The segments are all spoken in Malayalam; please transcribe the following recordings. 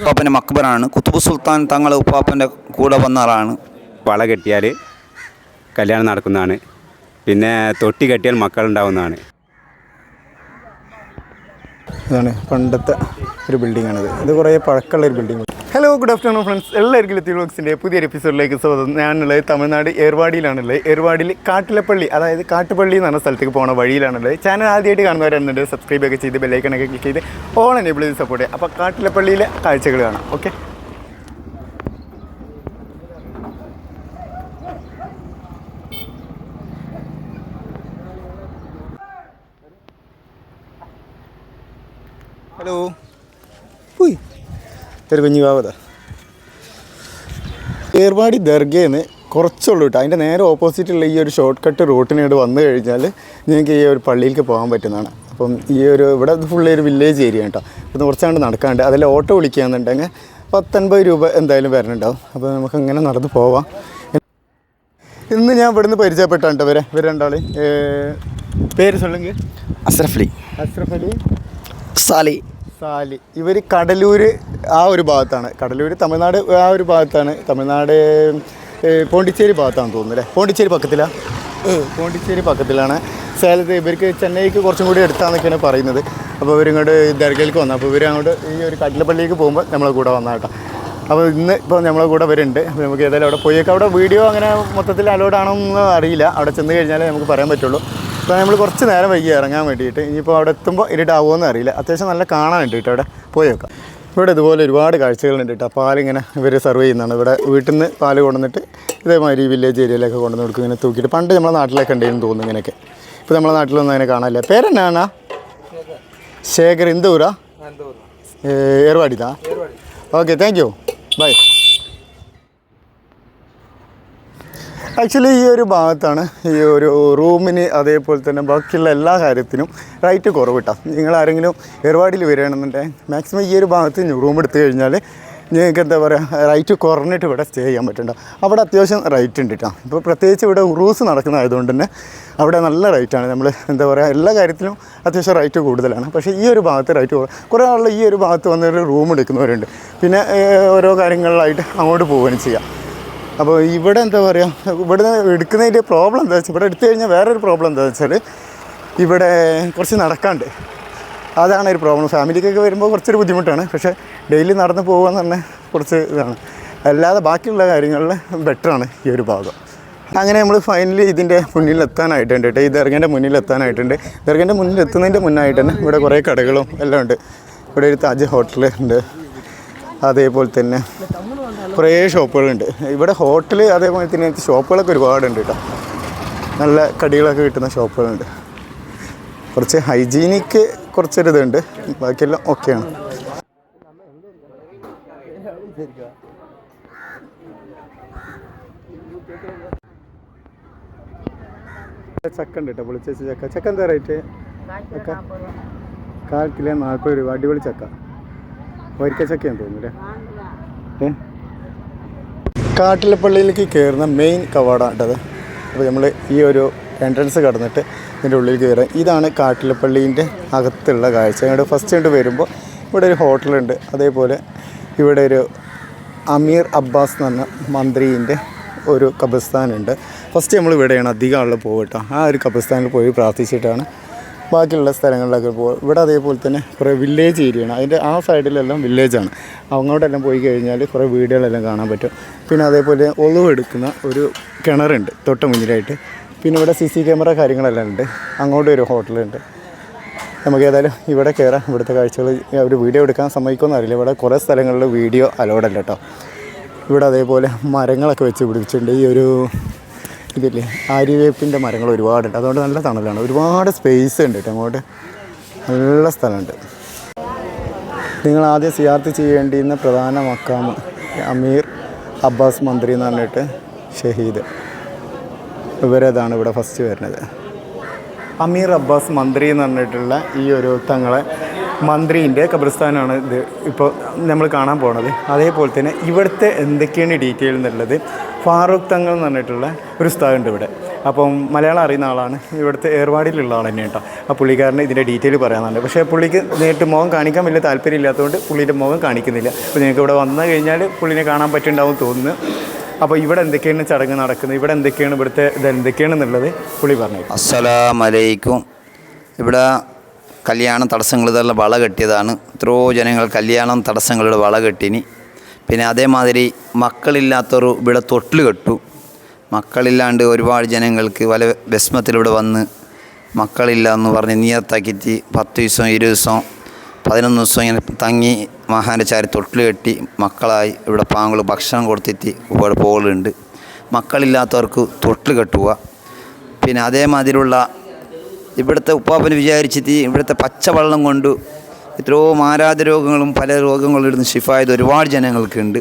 ഉപ്പാപ്പന്റെ മക്ബറാണ്. കുത്തുബ് സുൽത്താൻ തങ്ങളെ ഉപ്പാപ്പന്റെ കൂടെ വന്നവരാണ് വള കെട്ടിയാൽ കല്യാണം നടക്കുന്നതാണ്. പിന്നെ തൊട്ടി കെട്ടിയാൽ മക്കളുണ്ടാവുന്നതാണ്. ഇതാണ് പണ്ടത്തെ ഒരു ബിൽഡിംഗ് ആണിത്. ഇത് കുറേ പഴക്കമുള്ള ഒരു building hello good afternoon friends എല്ലാവർക്കും ലത്തി വ്ളോഗ്സിന്റെ പുതിയൊരു എപ്പിസോഡിലേക്ക് സ്വാഗതം. ഞാനുള്ളത് തമിഴ്നാട് ഏർവാടിയിലാണുള്ളത്. ഏർവാടിയിൽ കാട്ടിലപ്പള്ളി അതായത് കാട്ടുപള്ളി എന്ന് പറഞ്ഞ സ്ഥലത്തേക്ക് പോകുന്ന വഴിയിലാണുള്ളത്. ചാനൽ ആദ്യമായിട്ട് കാണുന്നവരുന്നുണ്ട് സബ്സ്ക്രൈബ് ഒക്കെ ചെയ്ത് ബെല്ലൈക്കണൊക്കെ ക്ലിക്ക് ചെയ്ത് ഓൺ എനേബിൾ ചെയ്ത് സപ്പോർട്ട് ചെയ്യുക. അപ്പോൾ കാട്ടിലപ്പള്ളിയിലെ കാഴ്ചകൾ കാണാം. ഓക്കെ ഹലോ പോയി ഒരു കുഞ്ഞു പാവതാ ഏർവാടി ദർഗേന്ന് കുറച്ചുള്ളൂ കേട്ടോ. അതിന്റെ നേരെ ഓപ്പോസിറ്റുള്ള ഈ ഒരു ഷോർട്ട് കട്ട് റൂട്ടിനോട് വന്നു കഴിഞ്ഞാൽ നിങ്ങൾക്ക് ഈ ഒരു പള്ളിയിലേക്ക് പോകാൻ പറ്റുന്നതാണ്. അപ്പം ഈ ഒരു ഇവിടെ ഫുള്ള് ഒരു വില്ലേജ് ഏരിയ കേട്ടോ. ഇപ്പം കുറച്ചാണ്ട് നടക്കാണ്ട് അതിൽ ഓട്ടോ വിളിക്കുകയെന്നുണ്ടെങ്കിൽ പത്തൊൻപത് രൂപ എന്തായാലും വരണുണ്ടാവും. അപ്പോൾ നമുക്ക് അങ്ങനെ നടന്ന് പോവാം. ഇന്ന് ഞാൻ ഇവിടുന്ന് പരിചയപ്പെട്ടാണ് കേട്ടോ വരെ ഇവർ രണ്ടാൾ പേര് സൊല്ലെങ്കിൽ അസ്രഫ്ലി അസ്രഫ് അലി. സാലി. സാലി ഇവർ കടലൂർ ആ ഒരു ഭാഗത്താണ്. കടലൂർ തമിഴ്നാട് ആ ഒരു ഭാഗത്താണ്. തമിഴ്നാട് പോണ്ടിച്ചേരി ഭാഗത്താണെന്ന് തോന്നുന്നു അല്ലേ? പോണ്ടിച്ചേരി പക്കത്തിലാണ് പോണ്ടിച്ചേരി പക്കത്തിലാണ്. സേലത്ത് ഇവർക്ക് ചെന്നൈക്ക് കുറച്ചും കൂടി എടുത്താന്നൊക്കെയാണ് പറയുന്നത്. അപ്പോൾ ഇവരിങ്ങോട്ട് ദർഗയിലേക്ക് വന്നു. അപ്പോൾ ഇവർ അങ്ങോട്ട് ഈ ഒരു കടലപ്പള്ളിയിലേക്ക് പോകുമ്പോൾ നമ്മളെ കൂടെ വന്നാൽ കേട്ടോ. അപ്പോൾ ഇന്ന് ഇപ്പോൾ നമ്മളെ കൂടെ വരുന്നുണ്ട് അപ്പോൾ നമുക്ക് ഏതായാലും അവിടെ പോയേക്കാം അവിടെ വീഡിയോ അങ്ങനെ മൊത്തത്തിൽ അലോഡ് ആണോ എന്ന് അറിയില്ല. അവിടെ ചെന്ന് കഴിഞ്ഞാലേ നമുക്ക് പറയാൻ പറ്റുള്ളൂ. അപ്പോൾ നമ്മൾ കുറച്ച് നേരം വൈകി ഇറങ്ങാൻ വേണ്ടിയിട്ട് ഇനിയിപ്പോൾ അവിടെ എത്തുമ്പോൾ ഇരുട്ടാവുമെന്ന് അറിയില്ല. അത്യാവശ്യം നല്ല കാണാനുണ്ട് കേട്ടോ അവിടെ. പോയി നോക്കാം. ഇവിടെ ഇതുപോലെ ഒരുപാട് കാഴ്ചകളുണ്ട് കേട്ടോ. പാലിങ്ങനെ ഇവർ സെർവ് ചെയ്യുന്നതാണ്. ഇവിടെ വീട്ടിൽ നിന്ന് പാൽ കൊണ്ടുവന്നിട്ട് ഇതേമാതിരി വില്ലേജ് ഏരിയയിലൊക്കെ കൊണ്ടുവന്ന് കൊടുക്കും. ഇങ്ങനെ തൂക്കിയിട്ട് പണ്ട് നമ്മളെ നാട്ടിലൊക്കെ ഉണ്ടെങ്കിലും തോന്നുന്നു ഇങ്ങനെയൊക്കെ. ഇപ്പോൾ നമ്മളെ നാട്ടിലൊന്നും അങ്ങനെ കാണാനില്ല. പേരെന്നാണ് ശേഖർ. എന്ത് ഊരാ? ഏർവാടിതാ? Okay thank you bye actually ഈ ഒരു ഭാഗത്താണ് ഈ ഒരു റൂമിന് അതേപോലെ തന്നെ ബാക്കിയുള്ള എല്ലാ കാര്യത്തിനും റൈറ്റ് കുറവ് കിട്ടാം നിങ്ങൾ ആരെങ്കിലും ഏർവാടിയിൽ വരികയാണെന്നുണ്ടെങ്കിൽ മാക്സിമം ഈ ഒരു ഭാഗത്ത് റൂം എടുത്തു കഴിഞ്ഞാൽ നിങ്ങൾക്ക് എന്താ പറയുക റൈറ്റ് കുറഞ്ഞിട്ട് ഇവിടെ സ്റ്റേ ചെയ്യാൻ പറ്റണ്ട. അവിടെ അത്യാവശ്യം റൈറ്റ് ഉണ്ട് കേട്ടോ ഇപ്പോൾ പ്രത്യേകിച്ച് ഇവിടെ ഉറൂസ് നടക്കുന്നതായതുകൊണ്ട് തന്നെ അവിടെ നല്ല റൈറ്റാണ് നമ്മൾ എന്താ പറയുക എല്ലാ കാര്യത്തിലും അത്യാവശ്യം റൈറ്റ് കൂടുതലാണ്. പക്ഷേ ഈ ഒരു ഭാഗത്ത് റൈറ്റ് കുറേ ആളുകൾ ഈ ഒരു ഭാഗത്ത് വന്നൊരു റൂം എടുക്കുന്നവരുണ്ട്. പിന്നെ ഓരോ കാര്യങ്ങളിലായിട്ട് അങ്ങോട്ട് പോവുകയും ചെയ്യാം. അപ്പോൾ ഇവിടെ എന്താ പറയുക ഇവിടെ എടുക്കുന്നതിന്റെ പ്രോബ്ലം എന്താ വെച്ചാൽ ഇവിടെ എടുത്തു കഴിഞ്ഞാൽ വേറൊരു പ്രോബ്ലം എന്താ വെച്ചാൽ ഇവിടെ കുറച്ച് നടക്കാണ്ട് അതാണ് ഒരു പ്രോബ്ലം ഫാമിലിക്കൊക്കെ വരുമ്പോൾ കുറച്ചൊരു ബുദ്ധിമുട്ടാണ്. പക്ഷേ ഡെയിലി നടന്ന് പോകുക തന്നെ കുറച്ച് ഇതാണ്. അല്ലാതെ ബാക്കിയുള്ള കാര്യങ്ങളിൽ ബെറ്ററാണ് ഈ ഒരു ഭാഗം. അങ്ങനെ നമ്മൾ ഫൈനലി ഇതിന്റെ മുന്നിൽ എത്താനായിട്ടുണ്ട് കേട്ടോ. ഈ എത്താനായിട്ടുണ്ട് ദർഗന്റെ മുന്നിൽ എത്തുന്നതിന്റെ മുന്നായിട്ട് തന്നെ ഇവിടെ കുറേ കടകളും എല്ലാം ഉണ്ട്. ഇവിടെ ഒരു താജ് ഹോട്ടൽ ഉണ്ട്. അതേപോലെ തന്നെ കുറേ ഷോപ്പുകളുണ്ട്. ഇവിടെ ഹോട്ടൽ അതേപോലെ തന്നെ ഷോപ്പുകളൊക്കെ ഒരുപാടുണ്ട് കേട്ടോ. നല്ല കടികളൊക്കെ കിട്ടുന്ന ഷോപ്പുകളുണ്ട്. കുറച്ച് ഹൈജീനിക്ക് കുറച്ചൊരിതുണ്ട്. ബാക്കിയെല്ലാം ഓക്കെയാണ്. ചക്ക ഉണ്ട് കേട്ടോ പൊളിച്ച ചക്ക. ചക്ക എന്താ റേറ്റ്? ചക്ക? കാൽ കിലോ നാൽപ്പത് രൂപ. അടിപൊളി ചക്ക. വരിക്ക ചക്കയാണെന്ന് തോന്നുന്നു അല്ലേ? കാട്ടിലപ്പള്ളിയിലേക്ക് കയറുന്ന മെയിൻ കവാടമാണ് കേട്ടത് അപ്പോൾ നമ്മൾ ഈ ഒരു എൻട്രൻസ് കടന്നിട്ട് ഇതിന്റെ ഉള്ളിലേക്ക് വരാം ഇതാണ് കാട്ടിലപ്പള്ളീന്റെ അകത്തുള്ള കാഴ്ച. ഞങ്ങളുടെ ഫസ്റ്റ് കണ്ട് വരുമ്പോൾ ഇവിടെ ഒരു ഹോട്ടലുണ്ട് അതേപോലെ ഇവിടെ ഒരു അമീർ അബ്ബാസ് എന്ന് പറഞ്ഞ മന്ത്രീന്റെ ഒരു കബസ്ഥാനുണ്ട് ഫസ്റ്റ് നമ്മൾ ഇവിടെയാണ് അധികം ആളുകൾ പോകട്ടോ ആ ഒരു കബസ്ഥാനിൽ പോയി പ്രാർത്ഥിച്ചിട്ടാണ് ബാക്കിയുള്ള സ്ഥലങ്ങളിലൊക്കെ പോകും ഇവിടെ അതേപോലെ തന്നെ കുറേ വില്ലേജ് ഏരിയയാണ് അതിന്റെ ആ സൈഡിലെല്ലാം വില്ലേജാണ് അങ്ങോട്ടെല്ലാം പോയി കഴിഞ്ഞാൽ കുറേ വീടുകളെല്ലാം കാണാൻ പറ്റും. പിന്നെ അതേപോലെ ഒളിവ് എടുക്കുന്ന ഒരു കിണറുണ്ട് തൊട്ട് മുന്നിലായിട്ട്. പിന്നെ ഇവിടെ സി സി ക്യാമറ കാര്യങ്ങളെല്ലാം ഉണ്ട്. അങ്ങോട്ട് ഒരു ഹോട്ടലുണ്ട്. നമുക്ക് ഏതായാലും ഇവിടെ കയറാം. ഇവിടുത്തെ കാഴ്ചകൾ ഒരു വീഡിയോ എടുക്കാൻ സമ്മതിക്കുമെന്ന് അറിയില്ല. ഇവിടെ കുറേ സ്ഥലങ്ങളിൽ വീഡിയോ അലോഡല്ല കേട്ടോ. ഇവിടെ അതേപോലെ മരങ്ങളൊക്കെ വെച്ച് പിടിപ്പിച്ചിട്ടുണ്ട്. ഈ ഒരു ഇതില്ലേ? ആര്യവേപ്പിന്റെ മരങ്ങൾ ഒരുപാടുണ്ട്. അതുകൊണ്ട് നല്ല തണലാണ്. ഒരുപാട് സ്പേസ് ഉണ്ട് അങ്ങോട്ട്. നല്ല സ്ഥലമുണ്ട്. നിങ്ങൾ ആദ്യം സിയാർത്ത് ചെയ്യേണ്ടിയിരുന്ന പ്രധാന മക്കാമ് അമീർ അബ്ബാസ് മന്ത്രി എന്ന് പറഞ്ഞിട്ട് ഷഹീദ്. ഇവരേതാണ് ഇവിടെ ഫസ്റ്റ് വരുന്നത്. അമീർ അബ്ബാസ് മന്ത്രി എന്ന് പറഞ്ഞിട്ടുള്ള ഈ ഒരു തങ്ങളെ മന്ത്രീന്റെ ഖബർസ്ഥാനാണ് ഇത് ഇപ്പോൾ നമ്മൾ കാണാൻ പോണത്. അതേപോലെ തന്നെ ഇവിടുത്തെ എന്തൊക്കെയാണ് ഡീറ്റെയിൽ എന്നുള്ളത് ഫാറൂഖ് തങ്ങൾ എന്ന് പറഞ്ഞിട്ടുള്ള ഒരു സ്ഥലമുണ്ട് ഇവിടെ. അപ്പം മലയാളം അറിയുന്ന ആളാണ്. ഇവിടുത്തെ ഏർവാടിയിലുള്ള ആൾ തന്നെ കേട്ടോ. ആ പുള്ളിക്കാരന് ഇതിന്റെ ഡീറ്റെയിൽ പറയാനുണ്ട്. പക്ഷേ പുള്ളിക്ക് നേരിട്ട് മുഖം കാണിക്കാൻ വലിയ താല്പര്യം ഇല്ലാത്തതുകൊണ്ട് പുള്ളിയുടെ മുഖം കാണിക്കുന്നില്ല. അപ്പോൾ നിങ്ങൾക്ക് ഇവിടെ വന്നു കഴിഞ്ഞാൽ പുള്ളിനെ കാണാൻ പറ്റുന്നുണ്ടാവും തോന്നുന്നു. അപ്പോൾ ഇവിടെ എന്തൊക്കെയാണ് ചടങ്ങ് നടക്കുന്നത്? ഇവിടെ എന്തൊക്കെയാണ് ഇവിടുത്തെ ഇത്? എന്തൊക്കെയാണെന്നുള്ളത് പുള്ളി പറഞ്ഞു അസ്സലാമലൈക്കും. ഇവിടെ കല്യാണം തടസ്സങ്ങൾ ഇതെല്ലാം വള കെട്ടിയതാണ്. എത്രയോ ജനങ്ങൾ കല്യാണം തടസ്സങ്ങളുടെ വള കെട്ടിനി. പിന്നെ അതേമാതിരി മക്കളില്ലാത്തൊരു ഇവിടെ തൊട്ടിൽ കെട്ടു. മക്കളില്ലാണ്ട് ഒരുപാട് ജനങ്ങൾക്ക് വല വിസ്മത്തിലൂടെ വന്ന് മക്കളില്ല എന്ന് പറഞ്ഞ് നീയത്താക്കിയിട്ട് പത്ത് ദിവസം ഇരുപത് ദിവസം പതിനൊന്ന് ദിവസം ഇങ്ങനെ തങ്ങി മഹാന്റെ ചാരി തൊട്ടിൽ കെട്ടി മക്കളായി ഇവിടെ പാങ്ങൾ ഭക്ഷണം കൊടുത്തിട്ട് ഇവിടെ പോകലുണ്ട്. മക്കളില്ലാത്തവർക്ക് തൊട്ടിൽ കെട്ടുക. പിന്നെ അതേമാതിരിയുള്ള ഇവിടുത്തെ ഉപ്പാപ്പന് വിചാരിച്ചിട്ട് ഇവിടുത്തെ പച്ചവെള്ളം കൊണ്ട് എത്രയോ മാരാത രോഗങ്ങളും പല രോഗങ്ങളും ഇടുന്ന് ഷിഫായത് ഒരുപാട് ജനങ്ങൾക്കുണ്ട്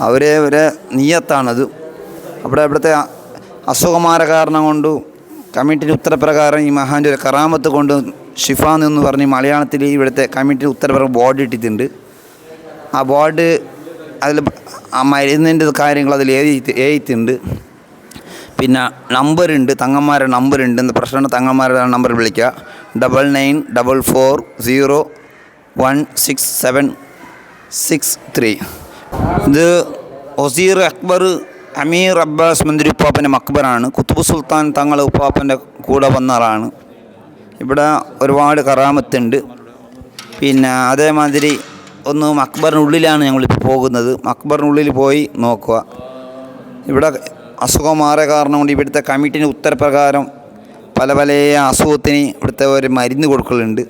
അവരെ ഒരു നീയത്താണത്. അവിടെ ഇവിടുത്തെ അസുഖമാര കാരണം കൊണ്ട് കമ്മിറ്റിന്റെ ഉത്തരപ്രകാരം ഈ മഹാന്റെ ഒരു കറാമത്ത് കൊണ്ട് ഷിഫ എന്ന് പറഞ്ഞ് മലയാളത്തിൽ ഇവിടുത്തെ കമ്മിറ്റിന്റെ ഉത്തരപ്രകാരം ബോർഡ് ഇട്ടിട്ടുണ്ട്. ആ ബോർഡ് അതിൽ ആ മരുന്നിന്റെ കാര്യങ്ങൾ അതിൽ എഴുതി എഴുതിയിട്ടുണ്ട്. പിന്നെ നമ്പറുണ്ട് തങ്ങന്മാരുടെ നമ്പറുണ്ട് എന്ത് പ്രശ്നമുണ്ട് തങ്ങന്മാരുടെ നമ്പർ വിളിക്കുക. Double nine double four zero one six seven six three. ഇത് ഒസീർ അക്ബർ അമീർ അബ്ബാസ് മന്ദിരി ഉപ്പാപ്പന്റെ മക്ബറാണ്. കുത്തുബ് സുൽത്താൻ തങ്ങൾ ഉപ്പാപ്പന്റെ കൂടെ വന്ന ആളാണ് ഇവിടെ ഒരുപാട് കറാമത്തുണ്ട്. പിന്നെ അതേമാതിരി ഒന്ന് മക്ബറിനുള്ളിലാണ് ഞങ്ങളിപ്പോൾ പോകുന്നത്. മക്ബറിനുള്ളിൽ പോയി നോക്കുക. ഇവിടെ അസുഖം മാറിയ കാരണം കൊണ്ട് ഇവിടുത്തെ കമ്മിറ്റിന്റെ ഉത്തരപ്രകാരം പല പല അസുഖത്തിന് ഇവിടുത്തെ ഒരു മരുന്ന് കൊടുക്കലുണ്ട്.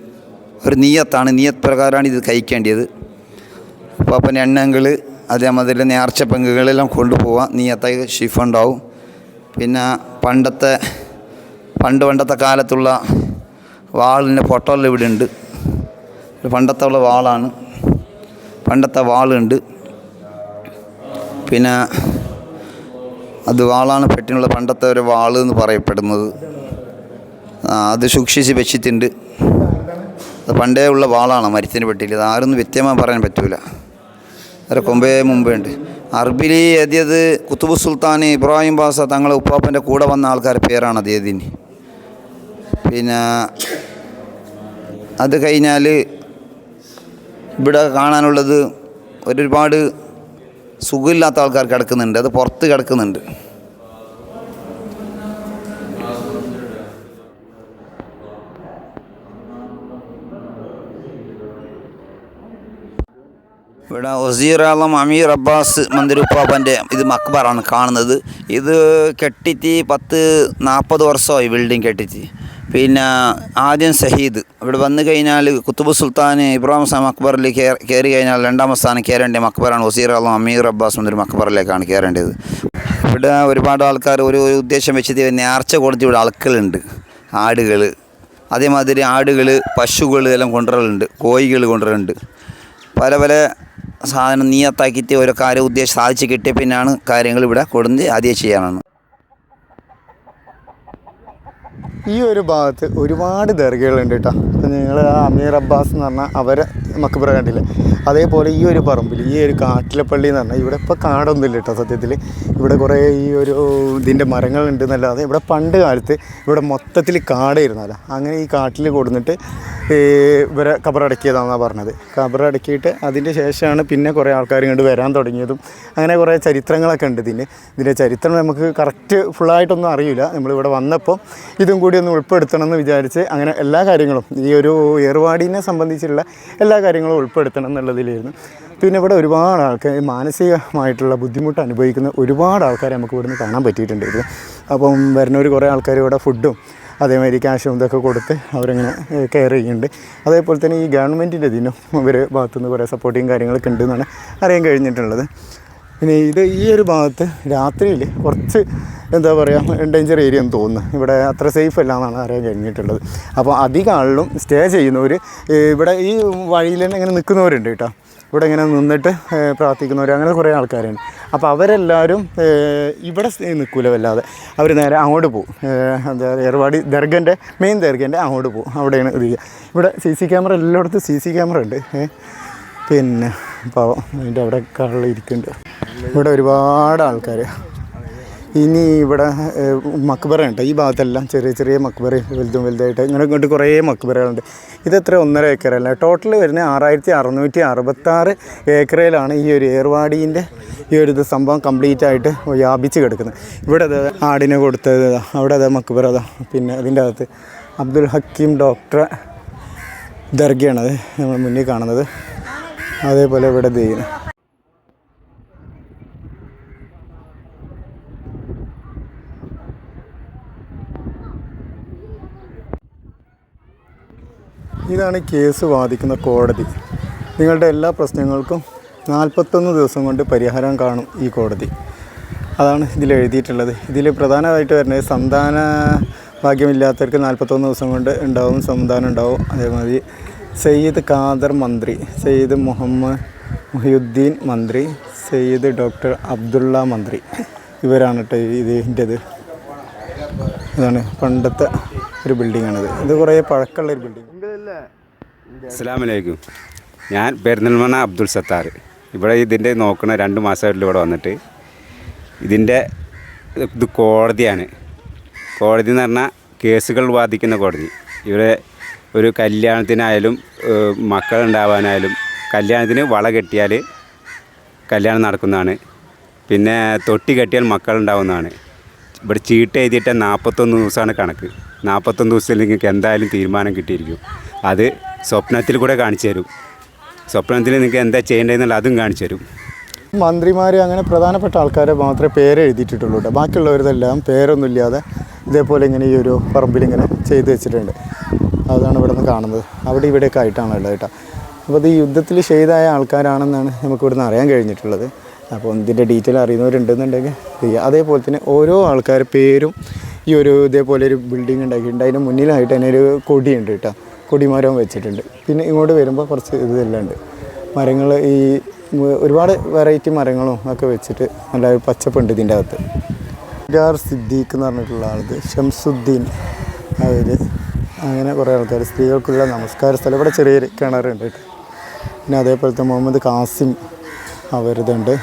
ഒരു നീയത്താണ് നീയത്ത് പ്രകാരമാണ് ഇത് കഴിക്കേണ്ടത്. അപ്പോൾ അപ്പം എണ്ണങ്ങൾ അതേമാതിരി നേർച്ച പങ്കുകളെല്ലാം കൊണ്ടുപോവാം. നീയത്തായി ഷിഫ് ഉണ്ടാവും. പിന്നെ പണ്ടത്തെ പണ്ട് പണ്ടത്തെ കാലത്തുള്ള വാളിന്റെ പൊട്ടൽ ഇവിടെ ഉണ്ട്. പണ്ടത്തെ ഉള്ള വാളാണ്. പണ്ടത്തെ വാളുണ്ട്. പിന്നെ അത് വാളാണ് പെട്ടിനുള്ള പണ്ടത്തെ ഒരു വാൾ എന്ന് പറയപ്പെടുന്നത്. അത് സൂക്ഷിച്ച് വെച്ചിട്ടുണ്ട്. അത് പണ്ടേ ഉള്ള വാളാണ് മരത്തിന് പെട്ടിയിൽ. അത് ആരൊന്നും വ്യക്തമായി പറയാൻ പറ്റൂല. അത് കൊമ്പേ മുമ്പേ ഉണ്ട്. അറബിൽ എഴുതിയത് കുത്തുബു സുൽത്താൻ ഇബ്രാഹിം ബാസ തങ്ങളെ ഉപ്പാപ്പന്റെ കൂടെ വന്ന ആൾക്കാരുടെ പേരാണ് അത് എഴുതിന് പിന്നെ അത് കഴിഞ്ഞാൽ ഇവിടെ കാണാനുള്ളത് ഒരുപാട് സുഖമില്ലാത്ത ആൾക്കാർ കിടക്കുന്നുണ്ട്. അത് പുറത്ത് കിടക്കുന്നുണ്ട്. ഇവിടെ വസീർ ആലം അമീർ അബ്ബാസ് മന്ദിരുപ്പാപ്പന്റെ ഇത് മക്ബറാണ് കാണുന്നത്. ഇത് കെട്ടിത്തി പത്ത് നാൽപ്പത് വർഷമായി ബിൽഡിംഗ് കെട്ടിച്ച്. പിന്നെ ആദ്യം സഹീദ്. ഇവിടെ വന്നു കഴിഞ്ഞാൽ കുത്തുബ് സുൽത്താൻ ഇബ്രാഹിം സാം അക്ബറിൽ കയറി കഴിഞ്ഞാൽ രണ്ടാമത്തെ സ്ഥാനം കയറേണ്ട മക്ബറാണ്. വസീർ അലം അമീർ അബ്ബാസ് എന്നൊരു മക്ബറിലേക്കാണ് കയറേണ്ടത്. ഇവിടെ ഒരുപാട് ആൾക്കാർ ഒരു ഉദ്ദേശം വെച്ചിട്ട് നേർച്ച കൊടുത്ത് ഇവിടെ അളക്കലുണ്ട് ആടുകൾ അതേമാതിരി ആടുകൾ പശുകൾ എല്ലാം കൊണ്ടുവരലുണ്ട്. കോഴികൾ കൊണ്ടുവരലുണ്ട്. പല പല സാധനം നീയത്താക്കിയിട്ട് ഓരോ കാര്യം ഉദ്ദേശം സാധിച്ച് കിട്ടിയ പിന്നാണ് കാര്യങ്ങൾ ഇവിടെ കൊടുന്ന് ആദ്യം ചെയ്യാനാണ്. ഈ ഒരു ഭാഗത്ത് ഒരുപാട് ദർഗകളുണ്ട് കേട്ടോ. നിങ്ങൾ ആ അമീർ അബ്ബാസ് എന്ന് പറഞ്ഞാൽ അവരെ മക്കബറ കണ്ടില്ലേ? അതേപോലെ ഈ ഒരു പറമ്പിൽ ഈ ഒരു കാട്ടിലപ്പള്ളി എന്ന് പറഞ്ഞാൽ ഇവിടെ ഇപ്പോൾ കാടൊന്നുമില്ല കേട്ടോ സത്യത്തിൽ ഇവിടെ കുറേ ഈ ഒരു ഇതിന്റെ മരങ്ങളുണ്ട് എന്നല്ലാതെ ഇവിടെ പണ്ട് കാലത്ത് ഇവിടെ മൊത്തത്തിൽ കാടായിരുന്നല്ല. അങ്ങനെ ഈ കാട്ടിൽ കൊടുന്നിട്ട് ഇവരെ കബറടക്കിയതാണെന്നാണ് പറഞ്ഞത്. കബറടക്കിയിട്ട് അതിന്റെ ശേഷമാണ് പിന്നെ കുറേ ആൾക്കാർ ഇങ്ങോട്ട് വരാൻ തുടങ്ങിയതും. അങ്ങനെ കുറേ ചരിത്രങ്ങളൊക്കെ ഉണ്ട് ഇതിന് ഇതിന്റെ ചരിത്രം നമുക്ക് കറക്റ്റ് ഫുള്ളായിട്ടൊന്നും അറിയില്ല. നമ്മളിവിടെ വന്നപ്പോൾ ഇതും കൂടി ഒന്ന് ഉൾപ്പെടുത്തണം എന്ന് വിചാരിച്ച് അങ്ങനെ എല്ലാ കാര്യങ്ങളും ഈ ഒരു ഏർവാടിനെ സംബന്ധിച്ചുള്ള എല്ലാ കാര്യങ്ങളും ഉൾപ്പെടുത്തണം എന്നുള്ളതിലായിരുന്നു. പിന്നെ ഇവിടെ ഒരുപാട് ആൾക്കാർ മാനസികമായിട്ടുള്ള ബുദ്ധിമുട്ട് അനുഭവിക്കുന്ന ഒരുപാട് ആൾക്കാരെ നമുക്ക് ഇവിടുന്ന് കാണാൻ പറ്റിയിട്ടുണ്ട് ഇത്. അപ്പം വരുന്നവർ കുറേ ആൾക്കാർ ഇവിടെ ഫുഡും അതേമാതിരി ക്യാഷും ഇതൊക്കെ കൊടുത്ത് അവരങ്ങനെ കെയർ ചെയ്യുന്നുണ്ട്. അതേപോലെ തന്നെ ഈ ഗവൺമെന്റിന്റെ ഇതിനും ഇവർ ഭാഗത്തുനിന്ന് കുറേ സപ്പോർട്ടിങ് കാര്യങ്ങളൊക്കെ ഉണ്ടെന്നാണ് അറിയാൻ കഴിഞ്ഞിട്ടുള്ളത്. പിന്നെ ഇത് ഈ ഒരു ഭാഗത്ത് രാത്രിയിൽ കുറച്ച് എന്താ പറയുക ഡേഞ്ചർ ഏരിയ എന്ന് തോന്നുന്നു. ഇവിടെ അത്ര സേഫ് അല്ല എന്നാണ് അറിയാൻ കഴിഞ്ഞിട്ടുള്ളത്. അപ്പോൾ അധികം ആളിലും സ്റ്റേ ചെയ്യുന്നവർ ഇവിടെ ഈ വഴിയിൽ തന്നെ ഇങ്ങനെ നിൽക്കുന്നവരുണ്ട് കേട്ടോ. ഇവിടെ ഇങ്ങനെ നിന്നിട്ട് പ്രാർത്ഥിക്കുന്നവർ അങ്ങനെ കുറേ ആൾക്കാരുണ്ട്. അപ്പോൾ അവരെല്ലാവരും ഇവിടെ നിൽക്കൂല വല്ലാതെ. അവർ നേരെ അങ്ങോട്ട് പോകും. എന്താ ഏർവാടി ദർഗന്റെ മെയിൻ ദർഗന്റെ അങ്ങോട്ട് പോകും. അവിടെയാണ് ഇത്. ഇവിടെ സി സി ക്യാമറ എല്ലായിടത്തും സി സി ക്യാമറ ഉണ്ട്. പിന്നെ പാവം അതിന്റെ അവിടെ കള്ളിരിക്കുന്നുണ്ട് ഇവിടെ ഒരുപാട് ആൾക്കാർ ഇനി ഇവിടെ ഏഹ്, മക്ബറ ഉണ്ട് ഈ ഭാഗത്തെല്ലാം ചെറിയ ചെറിയ മക്ബറയും വലുതും വലുതായിട്ട് ഇങ്ങനെ ഇങ്ങോട്ട് കുറേ മക്ബറകളുണ്ട്. ഇതെത്ര ഒന്നര ഏക്കറല്ല. ടോട്ടൽ വരുന്നത് ആറായിരത്തി അറുന്നൂറ്റി അറുപത്താറ് ഏക്കറയിലാണ് ഈ ഒരു ഏർവാടീന്റെ ഈ ഒരു ഇത് സംഭവം കംപ്ലീറ്റ് ആയിട്ട് വ്യാപിച്ച് കിടക്കുന്നത്. ഇവിടെ അത് ആടിനെ കൊടുത്തത് അവിടെ അതാ മക്ബറ അതാ പിന്നെ അതിന്റെ അകത്ത് അബ്ദുൽ ഹക്കീം ഡോക്ടറെ ദർഗയാണത്. നമ്മൾ മുന്നിൽ കാണുന്നത്. അതേപോലെ ഇവിടെ ദൈവം ഇതാണ് കേസ് വാദിക്കുന്ന കോടതി. നിങ്ങളുടെ എല്ലാ പ്രശ്നങ്ങൾക്കും നാൽപ്പത്തൊന്ന് ദിവസം കൊണ്ട് പരിഹാരം കാണും ഈ കോടതി. അതാണ് ഇതിൽ എഴുതിയിട്ടുള്ളത്. ഇതിൽ പ്രധാനമായിട്ട് വരുന്നത് സന്താന ഭാഗ്യമില്ലാത്തവർക്ക് നാൽപ്പത്തൊന്ന് ദിവസം കൊണ്ട് ഉണ്ടാവും സന്താനം ഉണ്ടാവും. അതേമാതിരി സയ്യിദ് ഖാദർ മന്ത്രി സയ്യിദ് മുഹമ്മദ് മുഹിയുദ്ദീൻ മന്ത്രി സയ്യിദ് ഡോക്ടർ അബ്ദുള്ള മന്ത്രി ഇവരാണ് കേട്ടോ ഇതിന്റെത്. ഇതാണ് പണ്ടത്തെ ഒരു ബിൽഡിങ്ങാണിത്. ഇത് കുറേ പഴക്കമുള്ള ഒരു ബിൽഡിംഗ് അസ്സാമലൈക്കും ഞാൻ പെരുന്തൽമണ്ണ അബ്ദുൾ സത്താർ. ഇവിടെ ഇതിന്റെ നോക്കണ രണ്ട് മാസമായിട്ട് ഇവിടെ വന്നിട്ട് ഇതിന്റെ ഇത് കോടതിയാണ്. കോടതി എന്ന് പറഞ്ഞാൽ കേസുകൾ വാദിക്കുന്ന കോടതി. ഇവിടെ ഒരു കല്യാണത്തിനായാലും മക്കളുണ്ടാവാനായാലും കല്യാണത്തിന് വള കെട്ടിയാൽ കല്യാണം നടക്കുന്നതാണ്. പിന്നെ തൊട്ടി കെട്ടിയാൽ മക്കളുണ്ടാവുന്നതാണ് ഇവിടെ ചീട്ട് എഴുതിയിട്ട് നാൽപ്പത്തൊന്ന് ദിവസമാണ് കണക്ക്. നാൽപ്പത്തൊന്ന് ദിവസത്തിൽ നിങ്ങൾക്ക് എന്തായാലും തീരുമാനം കിട്ടിയിരിക്കും. അത് സ്വപ്നത്തിൽ കൂടെ കാണിച്ചു തരും. സ്വപ്നത്തിൽ നിങ്ങൾക്ക് എന്താ ചെയ്യേണ്ടതെന്നുള്ള അതും കാണിച്ചു തരും. മന്ത്രിമാർ അങ്ങനെ പ്രധാനപ്പെട്ട ആൾക്കാരെ മാത്രമേ പേര് എഴുതിയിട്ടുള്ളൂ കേട്ടോ. ബാക്കിയുള്ളവരതെല്ലാം പേരൊന്നുമില്ലാതെ ഇതേപോലെ ഇങ്ങനെ ഈ ഒരു പറമ്പിൽ ഇങ്ങനെ ചെയ്ത് വെച്ചിട്ടുണ്ട്. അതാണ് ഇവിടെ നിന്ന് കാണുന്നത്. അവിടെ ഇവിടെയൊക്കെ ആയിട്ടാണ് ഉള്ളത് കേട്ടോ. അപ്പോൾ ഈ യുദ്ധത്തിൽ ഷെയ്തായ ആൾക്കാരാണെന്നാണ് നമുക്ക് ഇവിടുന്ന് അറിയാൻ കഴിഞ്ഞിട്ടുള്ളത്. അപ്പോൾ ഇതിന്റെ ഡീറ്റെയിൽ അറിയുന്നവരുണ്ടെന്നുണ്ടെങ്കിൽ അതേപോലെ തന്നെ ഓരോ ആൾക്കാരുടെ പേരും ഈ ഒരു ഇതേപോലെ ഒരു ബിൽഡിംഗ് ഉണ്ടാക്കിയിട്ടുണ്ട്. അതിന്റെ മുന്നിലായിട്ട് തന്നെ ഒരു കൊടിയുണ്ട് കേട്ടോ. കൊടിമരം വെച്ചിട്ടുണ്ട്. പിന്നെ ഇങ്ങോട്ട് വരുമ്പോൾ കുറച്ച് ഇതെല്ലാം ഉണ്ട്. മരങ്ങൾ ഈ ഒരുപാട് വെറൈറ്റി മരങ്ങളും ഒക്കെ വെച്ചിട്ട് നല്ല പച്ചപ്പുണ്ട് ഇതിന്റെ അകത്ത്. ഗാർ സിദ്ദീഖ് എന്ന് പറഞ്ഞിട്ടുള്ള ആളത് ഷംസുദ്ദീൻ അവർ അങ്ങനെ കുറേ ആൾക്കാർ സ്ത്രീകൾക്കുള്ള നമസ്കാര സ്ഥലം. ഇവിടെ ചെറിയൊരു കിണറുണ്ട് പിന്നെ അതേപോലത്തെ മുഹമ്മദ് കാസിം അവരിതുണ്ട്.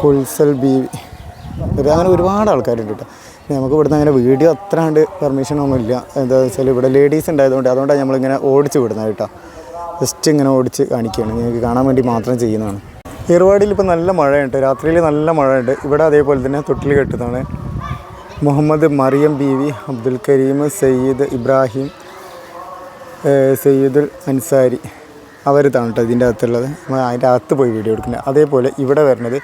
കുൽസൽ ബീവി. അങ്ങനെ ഒരുപാട് ആൾക്കാരുണ്ട് കേട്ടോ. നമുക്ക് ഇവിടുന്ന് അങ്ങനെ വീഡിയോ അത്ര കണ്ട് ഇല്ല. എന്താ വെച്ചാൽ ഇവിടെ ലേഡീസ് ഉണ്ടായതുകൊണ്ട് അതുകൊണ്ടാണ് നമ്മളിങ്ങനെ ഓടിച്ച് വിടുന്നത് കേട്ടോ. ജസ്റ്റ് ഇങ്ങനെ ഓടിച്ച് കാണിക്കുകയാണ് നിങ്ങൾക്ക് കാണാൻ വേണ്ടി മാത്രം ചെയ്യുന്നതാണ്. ഈർവാടിയിൽ ഇപ്പോൾ നല്ല മഴയുണ്ട്. രാത്രിയിൽ നല്ല മഴയുണ്ട്. ഇവിടെ അതേപോലെ തന്നെ തൊട്ടിൽ കെട്ടുന്നതാണ്. Muhammad Mariyam B V Abdul Kareem Sayyid Ibrahim Sayyidul Ansari. അവർ കേട്ടോ ഇതിന്റെ അകത്തുള്ളത്. നമ്മൾ അതിന്റെ അകത്ത് പോയി വീഡിയോ എടുക്കുന്നത്. അതേപോലെ ഇവിടെ വരുന്നത്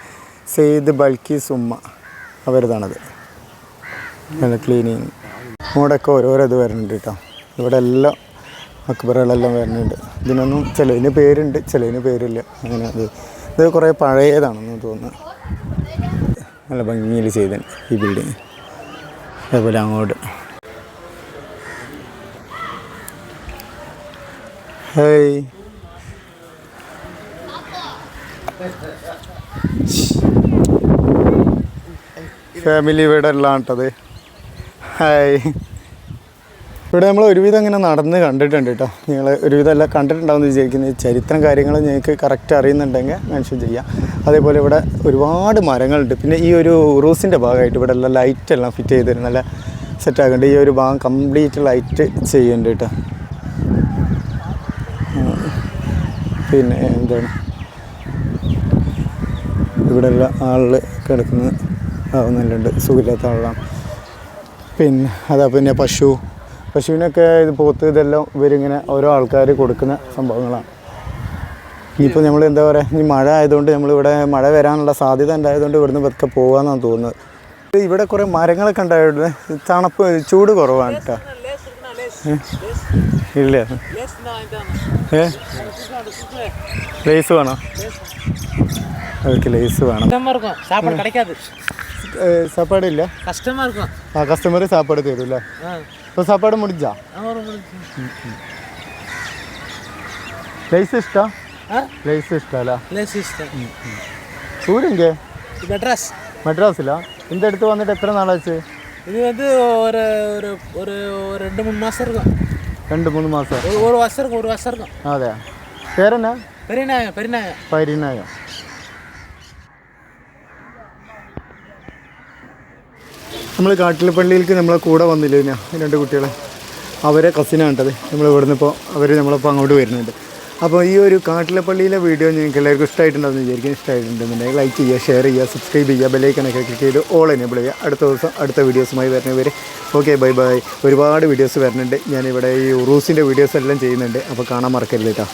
സെയ്ദ് ബൽക്കി ഉമ്മ അവരിതാണത്. നല്ല ക്ലീനിങ് ഇങ്ങോട്ടൊക്കെ ഓരോരോ ഇത് വരുന്നുണ്ട് കേട്ടോ. ഇവിടെ എല്ലാം അക്ബറുകളെല്ലാം വരുന്നുണ്ട്. ഇതിനൊന്നും ചിലതിന് പേരുണ്ട് ചിലതിന് പേരില്ല. അങ്ങനെ അത് ഇത് കുറേ പഴയതാണെന്ന് തോന്നുന്നു. നല്ല ഭംഗിയിൽ ചെയ്ത ഈ ബിൽഡിങ് അതേപോലെ അങ്ങോട്ട്. ഹേയ് ഫാമിലി ഇവിടെ ഉള്ളതാണ്ടത് ഹായ്. ഇവിടെ നമ്മൾ ഒരുവിധം ഇങ്ങനെ നടന്ന് കണ്ടിട്ടുണ്ട് കേട്ടോ. നിങ്ങൾ ഒരുവിധം എല്ലാം കണ്ടിട്ടുണ്ടാവുമെന്ന് വിചാരിക്കുന്നത് ചരിത്രം കാര്യങ്ങൾ നിങ്ങൾക്ക് കറക്റ്റ് അറിയുന്നുണ്ടെങ്കിൽ മെൻഷൻ ചെയ്യാം. അതേപോലെ ഇവിടെ ഒരുപാട് മരങ്ങളുണ്ട്. പിന്നെ ഈ ഒരു റൂസിന്റെ ഭാഗമായിട്ട് ഇവിടെ എല്ലാം ലൈറ്റ് എല്ലാം ഫിറ്റ് ചെയ്ത് തരും. നല്ല സെറ്റ് ആക്കുന്നുണ്ട് ഈ ഒരു ഭാഗം കംപ്ലീറ്റ് ലൈറ്റ് ചെയ്യുന്നുണ്ട് കേട്ടോ. പിന്നെ എന്താണ്? ഇവിടെ ഉള്ള കിടക്കുന്ന ആവുന്നുണ്ട് സുഖമില്ലാത്ത ആളാണ്. പിന്നെ അതാ പിന്നെ പശു. പശുവിനൊക്കെ ഇത് പോത്ത് ഇതെല്ലാം ഇവരിങ്ങനെ ഓരോ ആൾക്കാർ കൊടുക്കുന്ന സംഭവങ്ങളാണ്. ഇനിയിപ്പോൾ നമ്മൾ എന്താ പറയുക ഈ മഴ ആയതുകൊണ്ട് നമ്മളിവിടെ മഴ വരാനുള്ള സാധ്യത ഉണ്ടായതുകൊണ്ട് ഇവിടുന്ന് പതുക്കെ പോകാമെന്നാണ് തോന്നുന്നത്. ഇവിടെ കുറേ മരങ്ങളൊക്കെ ഉണ്ടായിട്ട് തണുപ്പ് ചൂട് കുറവാണ് കേട്ടോ ഇല്ല. ഏ? ലേസ് വേണോ? അവർക്ക് ലേസ് വേണം. சாப்பாடு கிடைக்காது ഏ, சாப்பாடு ഇല്ല கஷ்டமா இருக்கும் ആ കസ്റ്റമർ സാപ്പാട് തരൂല്ലേ ஆ ഇപ്പോൾ സാപ്പാട് മുടിച്ചാ ஒரு முடிச்சு. ലേസ് ഇഷ്ടാ ஆ ലേസ് ഇഷ്ടമല്ല லேஸ் சிஸ்டம் ഊരെങ്കെ மெட்ராஸ் മെഡ്രാസിലാ ഇതിൻ്റെ അടുത്ത് വന്നിട്ട് എത്ര നാളാച്ച് இது வந்து ஒரு ஒரு ஒரு ஒரு ரெண்டு மூணு மாதம் இருக்கும் രണ്ട് മൂന്ന് മാസം ஒரு ஒரு வருஷம் இருக்கும் ஒரு வருஷம் இருக்கும் അതെ പേരെന്നാ பெரிய நாயம் பெரிய நாயம் നമ്മൾ കാട്ടിലപ്പള്ളിയിലേക്ക് നമ്മളെ കൂടെ വന്നില്ല ഇതിനാ രണ്ട് കുട്ടികളെ? അവരെ കസിനാണ്ടത് നമ്മൾ ഇവിടുന്ന് ഇപ്പോൾ അവർ നമ്മളിപ്പോൾ അങ്ങോട്ട് വരുന്നുണ്ട്. അപ്പോൾ ഈ ഒരു കാട്ടിലപ്പള്ളിയിലെ വീഡിയോ നിങ്ങൾക്ക് എല്ലാവർക്കും ഇഷ്ടമായിട്ടുണ്ടെന്ന് വിചാരിക്കും ഇഷ്ടമായിട്ടുണ്ടെന്നുണ്ടെങ്കിൽ ലൈക്ക് ചെയ്യുക ഷെയർ ചെയ്യുക സബ്സ്ക്രൈബ് ചെയ്യുക ബെല്ലൈക്കണൊക്കെ ക്ലിക്ക് ചെയ്ത് ഓൾ എനേബിൾ ചെയ്യുക. അടുത്ത ദിവസം അടുത്ത വീഡിയോസുമായി വരുന്നവർ ഓക്കെ ബൈ ബൈ ഒരുപാട് വീഡിയോസ് വരുന്നുണ്ട്. ഞാനിവിടെ ഈ ഉറൂസിന്റെ വീഡിയോസ് എല്ലാം ചെയ്യുന്നുണ്ട്. അപ്പോൾ കാണാൻ മറക്കരുത് കേട്ടോ.